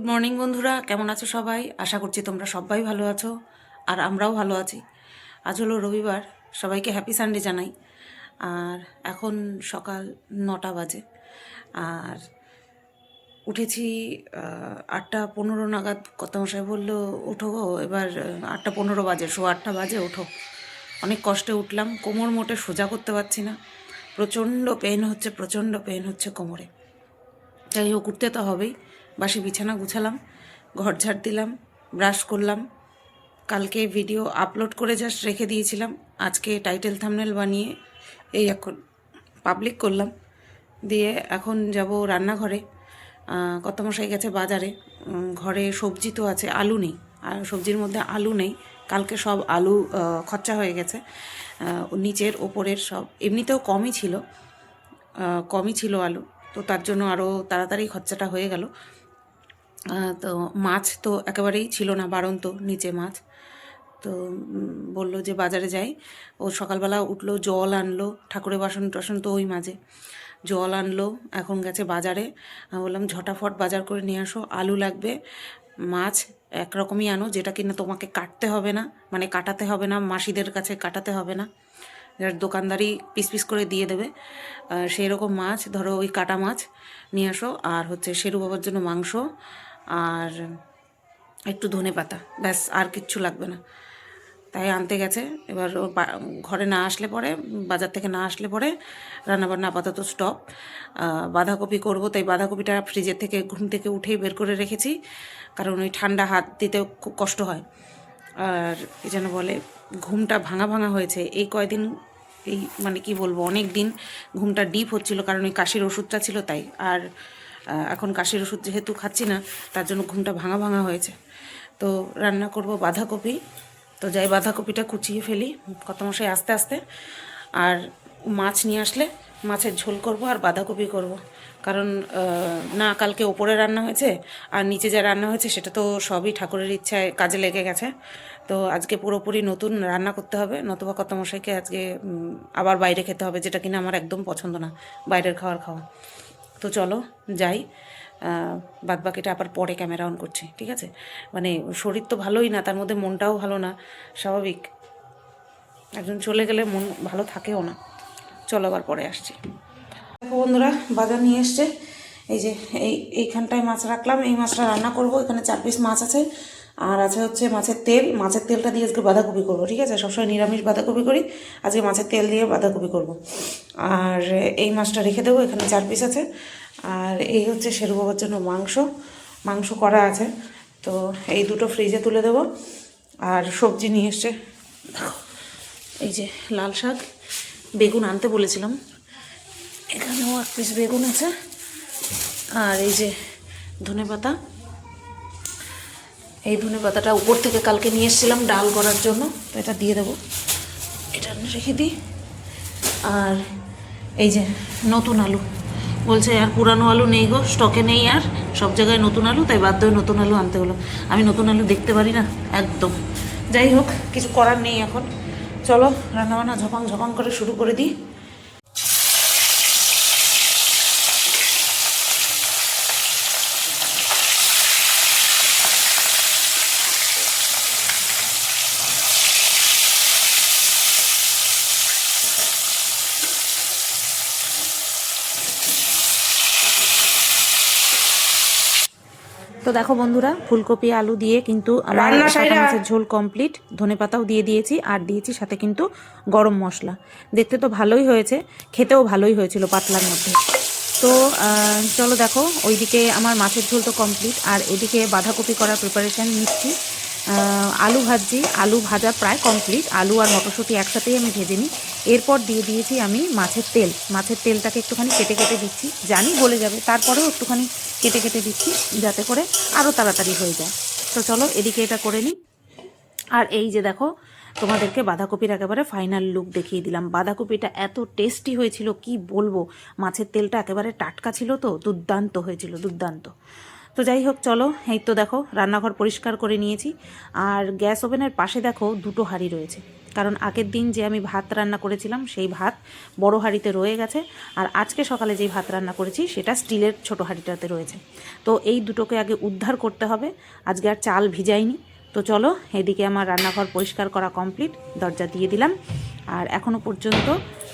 Good morning বন্ধুরা। কেমন আছো সবাই? আশা করছি তোমরা সবাই ভালো আছো, আর আমরাও ভালো আছি। আজ হলো রবিবার, সবাইকে হ্যাপি সানডে জানাই। আর এখন সকাল নটা বাজে। আর উঠেছি আটটা পনেরো নাগাদ কত মশাই বলল গো, এবার আটটা পনেরো বাজে শো আটটা বাজে, ওঠো। অনেক কষ্টে উঠলাম, কোমর মোটে সোজা করতে পারছি না। প্রচণ্ড পেন হচ্ছে, প্রচণ্ড পেন হচ্ছে কোমরে। যাই হোক, উঠতে তো হবেই। বাসি বিছানা গুছালাম ঘর ঝাড় দিলাম ব্রাশ করলাম। কালকে ভিডিও আপলোড করে জাস্ট রেখে দিয়েছিলাম। আজকে টাইটেল থামনেল বানিয়ে এই এখন পাবলিক করলাম। দিয়ে এখন যাব রান্নাঘরে। আহ, কত মশাই গেছে বাজারে। ঘরে সবজি তো আছে আলু নেই। আর সবজির মধ্যে আলু নেই। কালকে সব আলু খরচা হয়ে গেছে। নিচের ওপরের সব। এমনিতেও কমই ছিল। কমই ছিল আলু। তো তার জন্য আরও তাড়াতাড়ি খরচাটা হয়ে গেল। তো মাছ তো একেবারেই ছিল না, বাড়ন্ত নিচে মাছ। তো বলল যে বাজারে যাই। ও সকালবেলা উঠল, জল আনলো, ঠাকুরের বাসন টাসন তো ওই মাঝে। জল আনলো, এখন গেছে বাজারে। বললাম, ঝটাফট বাজার করে নিয়ে আসো, আলু লাগবে, মাছ একরকমই আনো, যেটা কিনা তোমাকে কাটতে হবে না মানে কাটাতে হবে না, মাসিদের কাছে কাটাতে হবে না। যার দোকানদারি পিস পিস করে দিয়ে দেবে। সেই রকম মাছ, ধরো ওই কাটা মাছ, নিয়ে আসো। আর হচ্ছে, শেরু বাবার জন্য মাংস আর একটু ধনে পাতা, ব্যাস আর কিচ্ছু লাগবে না। তাই আনতে গেছে। এবার ও ঘরে না আসলে পরে, বাজার থেকে না আসলে পরে রান্নাবান্না আপাতত স্টপ বাঁধাকপি করব, তাই বাঁধাকপিটা ফ্রিজের থেকে, ঘুম থেকে উঠেই বের করে রেখেছি। কারণ ওই ঠান্ডা হাত দিতে খুব কষ্ট হয়। আর কি যেন বলে, ঘুমটা ভাঙা ভাঙা হয়েছে। এই কয়দিন, এই মানে কি বলব, অনেক দিন ঘুমটা ডিপ হচ্ছিল, কারণ ওই কাশির ওষুধটা ছিল তাই। আর এখন কাশির ওষুধ যেহেতু খাচ্ছি না, তার জন্য ঘুমটা ভাঙা ভাঙা হয়েছে। তো রান্না করব বাঁধাকপি। তো যাই বাঁধাকপিটা কুচিয়ে ফেলি কত মশাই আস্তে আস্তে। আর মাছ নিয়ে আসলে মাছের ঝোল করব আর বাঁধাকপি করব। কারণ না, কালকে ওপরে রান্না হয়েছে আর নিচে যা রান্না হয়েছে সেটা তো সবই ঠাকুরের ইচ্ছায় কাজে লেগে গেছে। তো আজকে পুরোপুরি নতুন রান্না করতে হবে, নতুবা কত মশাইকে আজকে আবার বাইরে খেতে হবে, যেটা কিনা আমার একদম পছন্দ না, বাইরের খাবার খাওয়া। তো চলো, যাই। বাদ বাকিটা আবার পরে ক্যামেরা অন করছি, ঠিক আছে? মানে শরীর তো ভালোই না, তার মধ্যে মনটাও ভালো না, স্বাভাবিক। একজন চলে গেলে মন ভালো থাকেও না। চলো আবার পরে আসছি। বন্ধুরা, বাজার নিয়ে এসছে। এই যে, এই, এইখানটায় মাছ রাখলাম, এই মাছটা রান্না করব, এখানে চার পিস মাছ আছে। আর আছে হচ্ছে মাছের তেল, মাছের তেলটা দিয়ে আজকে বাঁধাকপি করব, ঠিক আছে? সবসময় নিরামিষ বাঁধাকপি করি, আজকে মাছের তেল দিয়ে বাঁধাকপি করব। আর এই মাছটা রেখে দেবো, এখানে চার পিস আছে। আর এই হচ্ছে শেরু বাবার জন্য মাংস মাংস করা আছে। তো এই দুটো ফ্রিজে তুলে দেবো। আর সবজি নিয়ে এসছে, দেখো, এই যে লাল শাক, বেগুন আনতে বলেছিলাম। এখানেও এক পিস বেগুন আছে। আর এই যে ধনে পাতা এই ধনে পাতাটা উপর থেকে কালকে নিয়ে এসেছিলাম, ডাল করার জন্য। তো এটা দিয়ে দেবো। এটা রেখে দিই। আর এই যে নতুন আলু। বলছে, আর পুরানো আলু নেই গো, স্টকে নেই আর। সব জায়গায় নতুন আলু, তাই বাধ্য হয়ে নতুন আলু আনতে হলো। আমি নতুন আলু দেখতে পারি না, একদম। যাই হোক, কিছু করার নেই এখন। চলো, রান্নাবান্না ঝপাং ঝপাং করে শুরু করে দিই। তো দেখো বন্ধুরা ফুলকপি আলু দিয়ে কিন্তু আমার মাছের ঝোল কমপ্লিট ধনে পাতাও দিয়ে দিয়েছি আর দিয়েছি সাথে কিন্তু গরম মশলা। দেখতে তো ভালোই হয়েছে খেতেও ভালোই হয়েছিল পাতলার মধ্যে। তো চলো দেখো ওইদিকে আমার মাছের ঝোল তো কমপ্লিট আর এদিকে বাঁধাকপি করার প্রিপারেশান নিচ্ছি। আলু ভাজছি। আলু ভাজা প্রায় কমপ্লিট আলু আর মটরশুঁটি একসাথেই আমি ভেজে নিই। এরপর দিয়ে দিয়েছি আমি মাছের তেল। মাছের তেলটাকে একটুখানি কেটে কেটে দিচ্ছি। জানি বলে যাবে। তারপরেও একটুখানি কেটে কেটে দিচ্ছি যাতে করে আরও তাড়াতাড়ি হয়ে যায়। তো চলো এদিকে এটা করে নিই। আর এই যে দেখো, তোমাদেরকে বাঁধাকপির একেবারে ফাইনাল লুক দেখিয়ে দিলাম। বাঁধাকপিটা এত টেস্টি হয়েছিল, কি বলব? মাছের তেলটা একেবারে টাটকা ছিল তো, দুর্দান্ত হয়েছিল, দুর্দান্ত। তো যাই হোক, চলো। এই তো দেখো, রান্নাঘর পরিষ্কার করে নিয়েছি। আর গ্যাস ওভেনের পাশে দেখো, দুটো হাঁড়ি রয়েছে। কারণ আগের দিন যে আমি ভাত রান্না করেছিলাম, সেই ভাত বড় হাঁড়িতে রয়ে গেছে। আর আজকে সকালে যেই ভাত রান্না করেছি, সেটা স্টিলের ছোট হাঁড়িটাতে রয়েছে। তো এই দুটোকে আগে উদ্ধার করতে হবে। আজকে আর চাল ভিজাইনি। তো চলো এদিকে আমার রান্নাঘর পরিষ্কার করা কমপ্লিট দরজা দিয়ে দিলাম। আর এখনও পর্যন্ত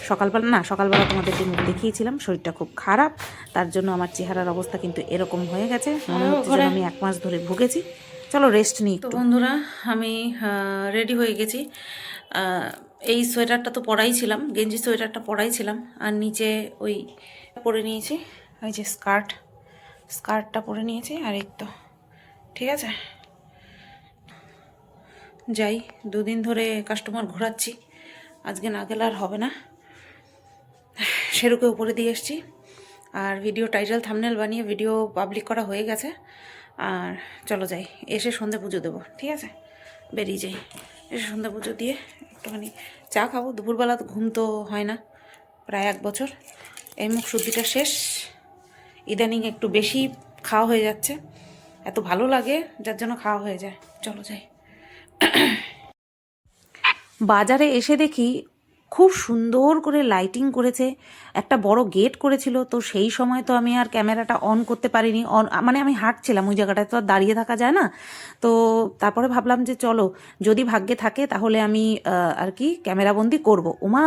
সকালবেলা না সকালবেলা তোমাদেরকে মুখ দেখিয়েছিলাম শরীরটা খুব খারাপ তার জন্য আমার চেহারার অবস্থা কিন্তু এরকম হয়ে গেছে। মনে হচ্ছে যেন আমি এক মাস ধরে ভুগেছি। চলো রেস্ট নিই তো বন্ধুরা আমি রেডি হয়ে গেছি। এই সোয়েটারটা তো পরাই ছিলাম গেঞ্জি সোয়েটারটা পরাই ছিলাম। আর নিচে ওই পরে নিয়েছি ওই যে স্কার্ট। স্কার্টটা পরে নিয়েছি আর এই তো ঠিক আছে? যাই, দুদিন ধরে কাস্টমার ঘোরাচ্ছি। আজকে না গেলে আর হবে না। সেরুকে উপরে দিয়ে এসছি। আর ভিডিও টাইটেল থামনেল বানিয়ে ভিডিও পাবলিক করা হয়ে গেছে। আর চলো যাই, এসে সন্ধে পুজো দেবো, ঠিক আছে? বেরিয়ে যাই। এসে সন্ধে পুজো দিয়ে একটুখানি চা খাব। দুপুরবেলা তো ঘুম তো হয় না, প্রায় এক বছর। এই মুখ শুদ্ধিটা শেষ। ইদানিং একটু বেশি খাওয়া হয়ে যাচ্ছে। এত ভালো লাগে, যার জন্য খাওয়া হয়ে যায়। চলো যাই। বাজারে এসে দেখি খুব সুন্দর করে লাইটিং করেছে, একটা বড় গেট করেছিল, তো সেই সময় তো আমি আর ক্যামেরাটা অন করতে পারিনি অন মানে আমি হাঁটছিলাম ওই জায়গাটায়, তো আর দাঁড়িয়ে থাকা যায় না। তো তারপরে ভাবলাম যে চলো, যদি ভাগ্যে থাকে তাহলে আমি আর কি ক্যামেরাবন্দি করব। উমা,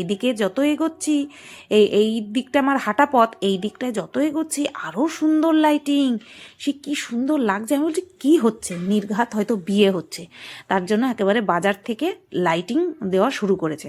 এদিকে যত এগোচ্ছি, এই এই দিকটা আমার হাঁটা পথ, এই দিকটায় যত এগোচ্ছি আরও সুন্দর লাইটিং সে কি সুন্দর লাগছে, আমি বলছি, কী হচ্ছে? নির্ঘাত হয়তো বিয়ে হচ্ছে। তার জন্য একেবারে বাজার থেকে লাইটিং দেওয়া শুরু করেছে।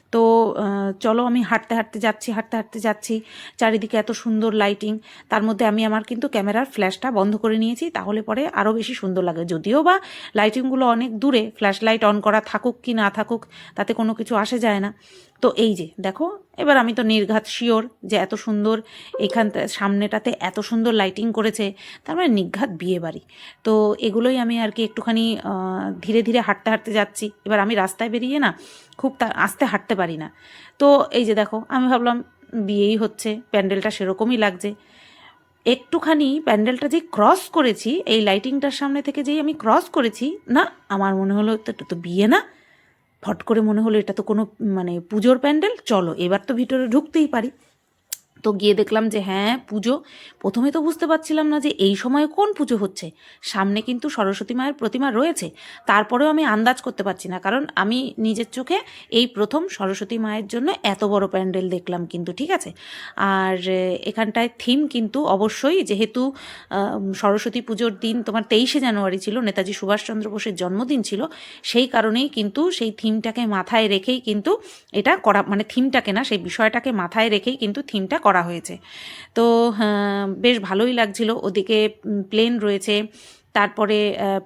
তো চলো আমি হাঁটতে হাঁটতে যাচ্ছি, হাঁটতে হাঁটতে যাচ্ছি। চারিদিকে এত সুন্দর লাইটিং তার মধ্যে আমি আমার কিন্তু ক্যামেরার ফ্ল্যাশটা বন্ধ করে নিয়েছি, তাহলে পরে আরও বেশি সুন্দর লাগে। যদিও বা লাইটিংগুলো অনেক দূরে ফ্ল্যাশ লাইট অন করা থাকুক কি না থাকুক, তাতে কোনো কিছু আসে যায় না। তো এই যে, দেখো, এবার আমি তো নির্ঘাত শিওর যে এত সুন্দর, এখান সামনেটাতে এত সুন্দর লাইটিং করেছে, তার মানে নির্ঘাত বিয়ে বাড়ি। তো এগুলোই আমি আর কি একটুখানি ধীরে ধীরে হাঁটতে হাঁটতে যাচ্ছি। এবার আমি রাস্তায় বেরিয়ে না, খুব আস্তে হাঁটতে পারি না। তো এই যে দেখো, আমি ভাবলাম বিয়েই হচ্ছে, প্যান্ডেলটা সেরকমই লাগছে। একটুখানি প্যান্ডেলটা যে ক্রস করেছি, এই লাইটিংটার সামনে থেকে যেই আমি ক্রস করেছি, না, আমার মনে হলো এটা তো বিয়ে না। ফট করে মনে হলো এটা তো কোনো মানে পুজোর প্যান্ডেল, চলো, এবার তো ভিতরে ঢুকতেই পারি। তো গিয়ে দেখলাম যে হ্যাঁ পুজো। প্রথমে তো বুঝতে পারছিলাম না যে এই সময়ে কোন পুজো হচ্ছে। সামনে কিন্তু সরস্বতী মায়ের প্রতিমা রয়েছে। তারপরেও আমি আন্দাজ করতে পারছি না। কারণ আমি নিজের চোখে এই প্রথম সরস্বতী মায়ের জন্য এত বড় প্যান্ডেল দেখলাম কিন্তু, ঠিক আছে? আর এখানটায় থিম কিন্তু অবশ্যই যেহেতু সরস্বতী পুজোর দিন তোমার তেইশে জানুয়ারি ছিল, নেতাজি সুভাষচন্দ্র বোসের জন্মদিন ছিল, সেই কারণেই কিন্তু সেই থিমটাকে মাথায় রেখেই কিন্তু এটা করা মানে থিমটাকে না, সেই বিষয়টাকে মাথায় রেখেই কিন্তু থিমটা করা হয়েছে। তো হ্যাঁ, বেশ ভালোই লাগছিল। ওদিকে প্লেন রয়েছে। তারপরে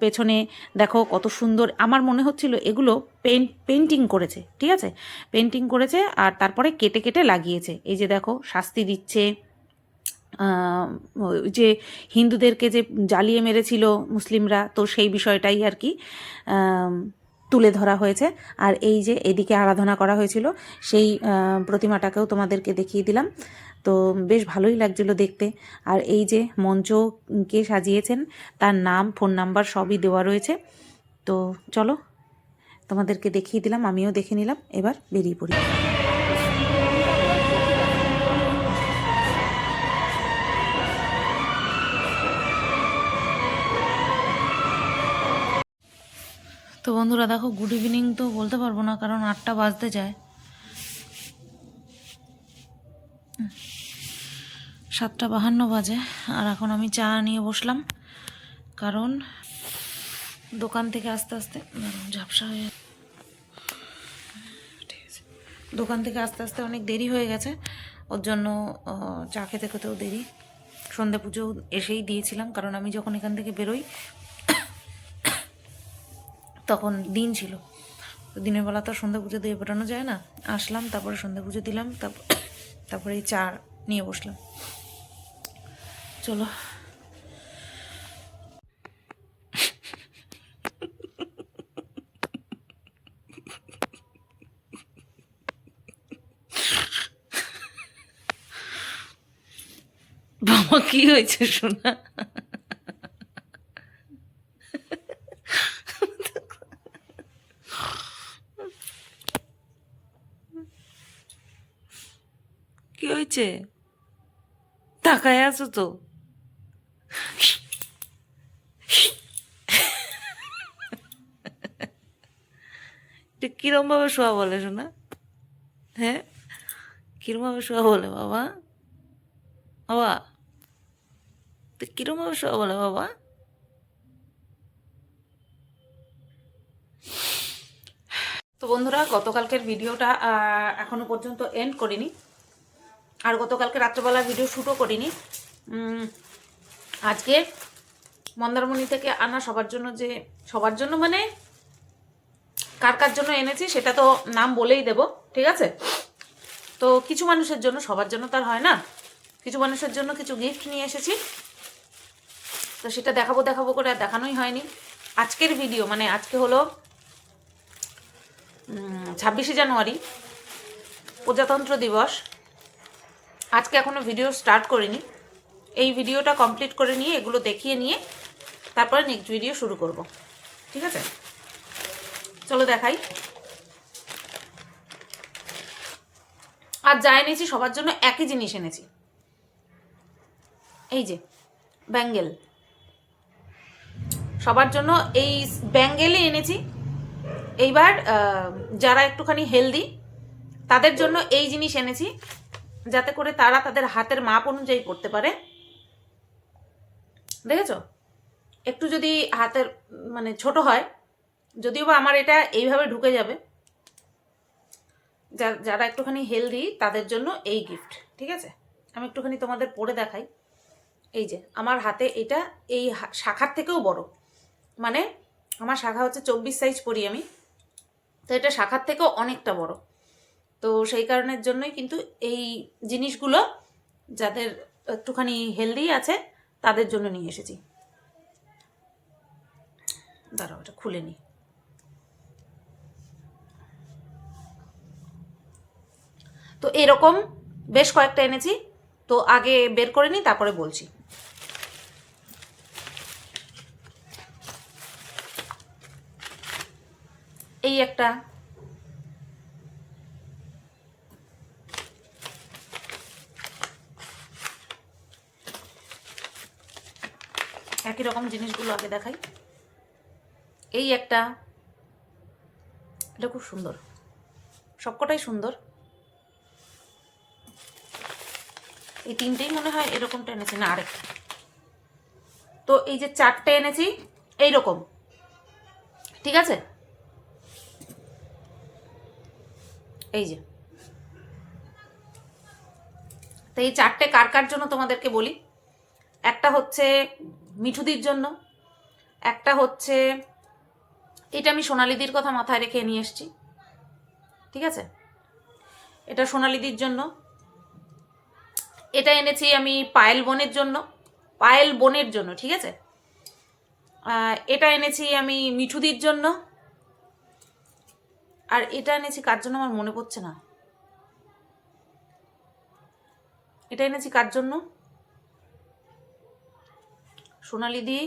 পেছনে দেখো কত সুন্দর আমার মনে হচ্ছিল এগুলো পেন্ট পেন্টিং করেছে ঠিক আছে? পেন্টিং করেছে আর তারপরে কেটে কেটে লাগিয়েছে। এই যে দেখো শাস্তি দিচ্ছে। যে হিন্দুদেরকে যে জ্বালিয়ে মেরেছিল মুসলিমরা তো সেই বিষয়টাই আর কি তুলে ধরা হয়েছে। আর এই যে এদিকে আরাধনা করা হয়েছিল সেই প্রতিমাটাকেও তোমাদেরকে দেখিয়ে দিলাম। তো বেশ ভালোই লাগছিল দেখতে। আর এই যে মঞ্চকে সাজিয়েছেন, তার নাম, ফোন নাম্বার সবই দেওয়া রয়েছে। তো চলো, তোমাদেরকে দেখিয়ে দিলাম, আমিও দেখে নিলাম, এবার বেরিয়ে পড়ি। তো বন্ধুরা, দেখো গুড ইভিনিং তো বলতে পারব না, কারণ আটটা বাজতে যায়। সাতটা বাহান্ন বাজে, আর এখন আমি চা নিয়ে বসলাম। কারণ দোকান থেকে আস্তে আস্তে ঝাপসা হয়ে ঠিক আছে। দোকান থেকে আস্তে আস্তে অনেক দেরি হয়ে গেছে, ওর জন্য চা খেতে খেতেও দেরি। সন্ধে পুজো এসেই দিয়েছিলাম, কারণ আমি যখন এখান থেকে বেরোই, তখন দিন ছিল। দিনের বেলা তো সন্ধ্যা পুজো দিয়ে বেরোনো যায় না। আসলাম, তারপরে সন্ধ্যা পুজো দিলাম তারপর তারপরে চা নিয়ে বসলাম। চলো। বাবা কি হয়েছে শোনা কি হয়েছে? তাকায় আছো তো? এটা কিরম ভাবে শোয়া বলে শোনা হ্যাঁ? কিরম ভাবে শোয়া বলে, বাবা? বাবা? তো কিরম ভাবে শোয়া বলে, বাবা? তো বন্ধুরা, গতকালকের ভিডিওটা এখনও পর্যন্ত এন্ড করিনি। আর গতকালকে রাত্রেবেলা ভিডিও শ্যুটও করিনি। আজকে মন্দারমণি থেকে আনা সবার জন্য যে, সবার জন্য মানে কার কার জন্য এনেছি সেটা তো নাম বলেই দেব, ঠিক আছে? তো কিছু মানুষের জন্য, সবার জন্য তার হয় না। কিছু মানুষের জন্য কিছু গিফট নিয়ে এসেছি। তো সেটা দেখাবো দেখাবো করে আর দেখানোই হয়নি। আজকের ভিডিও মানে আজকে হলো ছাব্বিশে জানুয়ারি, প্রজাতন্ত্র দিবস। আজকে এখনও ভিডিও স্টার্ট করিনি। এই ভিডিওটা কমপ্লিট করে নিয়ে, এগুলো দেখিয়ে নিয়ে, তারপরে নেক্সট ভিডিও শুরু করব। ঠিক আছে? চলো দেখাই। আর যা এনেছি, সবার জন্য একই জিনিস এনেছি। এই যে, ব্যাঙ্গেল। সবার জন্য এই ব্যাঙ্গেলই এনেছি। এইবার যারা একটুখানি হেলদি, তাদের জন্য এই জিনিস এনেছি, যাতে করে তারা তাদের হাতের মাপ অনুযায়ী করতে পারে। দেখেছ? একটু যদি হাতের মানে ছোট হয় যদিও বা আমার এটা এইভাবে ঢুকে যাবে যারা একটুখানি হেলদি তাদের জন্য এই গিফট ঠিক আছে? আমি একটুখানি তোমাদের পরে দেখাই। এই যে, আমার হাতে এটা এই শাখার থেকেও বড়। মানে আমার শাখা হচ্ছে চব্বিশ সাইজ পরি আমি, তো এটা শাখার থেকেও অনেকটা বড়। তো সেই কারণের জন্যই কিন্তু এই জিনিসগুলো যাদের একটুখানি হেলদি আছে, তাদের জন্য নিয়ে এসেছি। দাঁড়াও, এটা খুলে নিই। তো এরকম বেশ কয়েকটা এনেছি। তো আগে বের করে নিই, তারপরে বলছি। এই একটা। একই রকম জিনিসগুলো আগে দেখাই। এই একটা। এটা খুব সুন্দর। সবকটাই সুন্দর। এই তিনটেই মনে হয় এরকমটা এনেছি না, আরেকটা। তো এই যে চারটে এনেছি এই রকম ঠিক আছে? এই যে। তো এই চারটে কার কার জন্য তোমাদেরকে বলি? একটা হচ্ছে মিঠুদির জন্য, একটা হচ্ছে, এটা আমি সোনালিদির কথা মাথায় রেখে নিয়ে এসেছি। ঠিক আছে? এটা সোনালিদির জন্য এটা এনেছি আমি পায়েল বোনের জন্য, পায়েল বোনের জন্য, ঠিক আছে? এটা এনেছি আমি মিঠুদির জন্য। আর এটা এনেছি কার জন্য আমার মনে পড়ছে না? এটা এনেছি কার জন্য? সোনালি দি,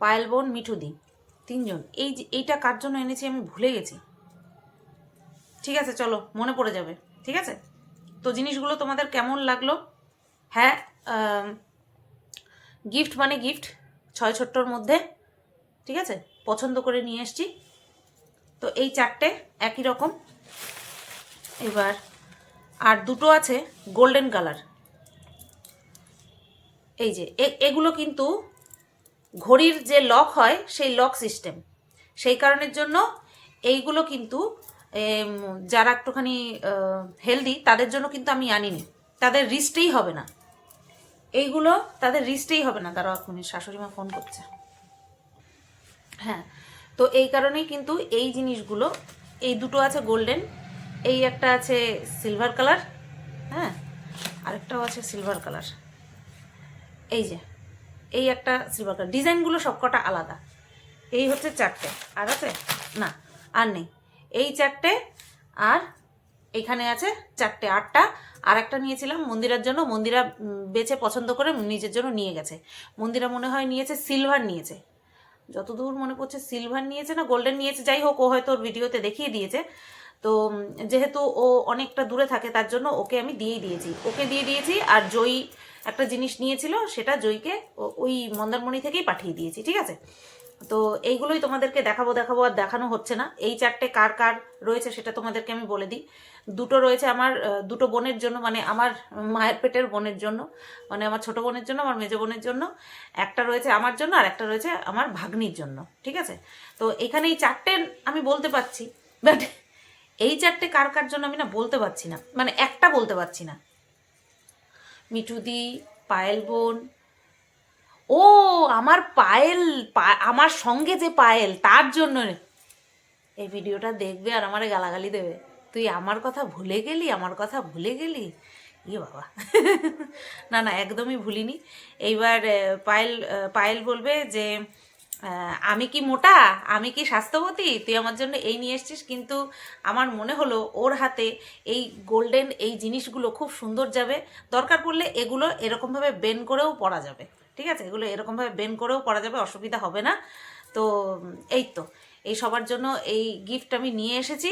পায়েল বোন মিঠু দি তিনজন। এই এইটা কার জন্য এনেছি আমি ভুলে গেছি। ঠিক আছে, চলো, মনে পড়ে যাবে। ঠিক আছে? তো জিনিসগুলো তোমাদের কেমন লাগল? হ্যাঁ গিফট মানে গিফট ছয় ছোট্টর মধ্যে, ঠিক আছে? পছন্দ করে নিয়ে এসছি। তো এই চারটে একই রকম। এবার আর দুটো আছে গোল্ডেন কালার এই যে এগুলো কিন্তু ঘড়ির যে লক হয়, সেই লক সিস্টেম সেই কারণের জন্য এইগুলো কিন্তু যারা একটুখানি হেলদি তাদের জন্য কিন্তু আমি আনিনি। তাদের রিস্টেই হবে না। এইগুলো তাদের রিস্টেই হবে না। তারা এখনই শাশুড়ি মা ফোন করছে। হ্যাঁ তো এই কারণেই কিন্তু এই জিনিসগুলো, এই দুটো আছে গোল্ডেন এই একটা আছে সিলভার কালার হ্যাঁ আরেকটাও আছে সিলভার কালার এই যে, এই একটা সিলভার কালার ডিজাইনগুলো সবকটা আলাদা। এই হচ্ছে চারটে। আর আছে? না, আর নেই। এই চারটে আর এখানে আছে চারটে, আটটা। আর একটা নিয়েছিলাম মন্দিরার জন্য। মন্দিরা বেছে পছন্দ করে নিজের জন্য নিয়ে গেছে। মন্দিরা মনে হয় নিয়েছে, সিলভার নিয়েছে। যতদূর মনে পড়ছে সিলভার নিয়েছে না, গোল্ডেন নিয়েছে। যাই হোক, ও হয়তো ওর ভিডিওতে দেখিয়ে দিয়েছে। তো যেহেতু ও অনেকটা দূরে থাকে, তার জন্য ওকে আমি দিয়েই দিয়েছি। ওকে দিয়ে দিয়েছি আর জয়ী একটা জিনিস নিয়েছিল, সেটা জয়ীকে ওই মন্দারমণি থেকেই পাঠিয়ে দিয়েছি, ঠিক আছে? তো এইগুলোই তোমাদেরকে দেখাবো দেখাবো আর দেখানো হচ্ছে না। এই চারটে কার কার রয়েছে সেটা তোমাদেরকে আমি বলে দিই। দুটো রয়েছে আমার দুটো বোনের জন্য মানে আমার মায়ের পেটের বোনের জন্য মানে আমার ছোট বোনের জন্য, আমার মেজো বোনের জন্য। একটা রয়েছে আমার জন্য আর একটা রয়েছে আমার ভাগ্নির জন্য, ঠিক আছে? তো এখানে এই চারটে আমি বলতে পারছি বাট এই চারটে কার কার জন্য আমি না বলতে পারছি না। মানে একটা বলতে পারছি না। মিঠুদি, পায়েল বোন ও, আমার পায়েল আমার সঙ্গে যে পায়েল, তার জন্য এই ভিডিওটা দেখবে আর আমারে গালাগালি দেবে। তুই আমার কথা ভুলে গেলি, আমার কথা ভুলে গেলি? ইয়ে বাবা। না না, একদমই ভুলিনি। এইবার পায়েল পায়েল বলবে যে আমি কি মোটা? আমি কি স্বাস্থ্যবতী? তুই আমার জন্য এই নিয়ে এসছিস, কিন্তু আমার মনে হলো ওর হাতে এই গোল্ডেন এই জিনিসগুলো খুব সুন্দর যাবে। দরকার পড়লে এগুলো এরকমভাবে বেন করেও পরা যাবে। ঠিক আছে? এগুলো এরকমভাবে বেন করেও করা যাবে, অসুবিধা হবে না। তো, এই তো। এই সবার জন্য এই গিফট আমি নিয়ে এসেছি।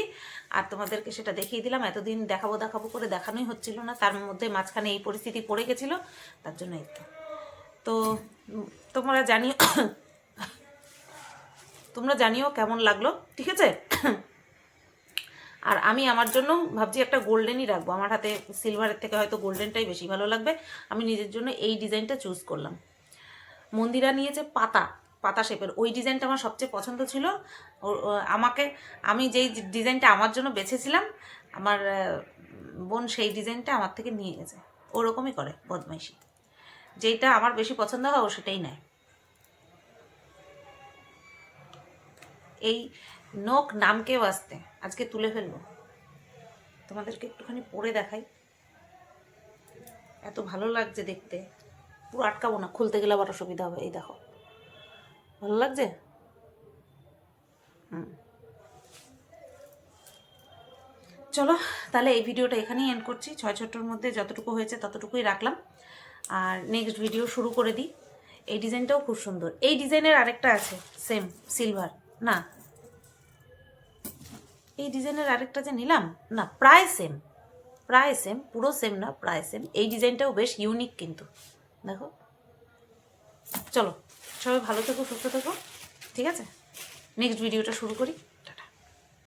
আর তোমাদেরকে সেটা দেখিয়ে দিলাম। এতদিন দেখাবো দেখাবো করে দেখানোই হচ্ছিল না। তার মধ্যে মাঝখানে এই পরিস্থিতি পড়ে গেছিল। তার জন্য এই তো। তো, তোমরা জানিও তোমরা জানিও কেমন লাগল, ঠিক আছে? আর আমি আমার জন্য ভাবছি একটা গোল্ডেনই রাখব। আমার হাতে সিলভারের থেকে হয়তো গোল্ডেনটাই বেশি ভালো লাগবে। আমি নিজের জন্য এই ডিজাইনটা চুজ করলাম। মন্দিরা নিয়েছে পাতা পাতা শেপের ওই ডিজাইনটা আমার সবচেয়ে পছন্দ ছিল। আমাকে, আমি যেই ডিজাইনটা আমার জন্য বেছেছিলাম, আমার বোন সেই ডিজাইনটা আমার থেকে নিয়ে গেছে ওরকমই করে বদমাইশি। যেইটা আমার বেশি পছন্দ হয়, ও সেটাই নেয়। এই নখ নামকে আসতে আজকে তুলে ফেলব। তোমাদেরকে একটুখানি পরে দেখাই। এত ভালো লাগছে দেখতে। পুরো আটকাবো না, খুলতে গেলে আবার অসুবিধা হবে। এই দেখো। ভালো লাগছে? হুম। চলো, তাহলে এই ভিডিওটা এখানেই এন্ড করছি। ছয় ছোট্টর মধ্যে যতটুকু হয়েছে ততটুকুই রাখলাম। আর নেক্সট ভিডিও শুরু করে দিই। এই ডিজাইনটাও খুব সুন্দর। এই ডিজাইনের আরেকটা আছে সেম সিলভার না। এই ডিজাইনের আরেকটা যে নিলাম, না, প্রায় সেম প্রায় সেম পুরো সেম না, প্রায় সেম এই ডিজাইনটাও বেশ ইউনিক কিন্তু। দেখো। চলো সবাই ভালো থেকো সুস্থ থেকো ঠিক আছে? নেক্সট ভিডিওটা শুরু করি।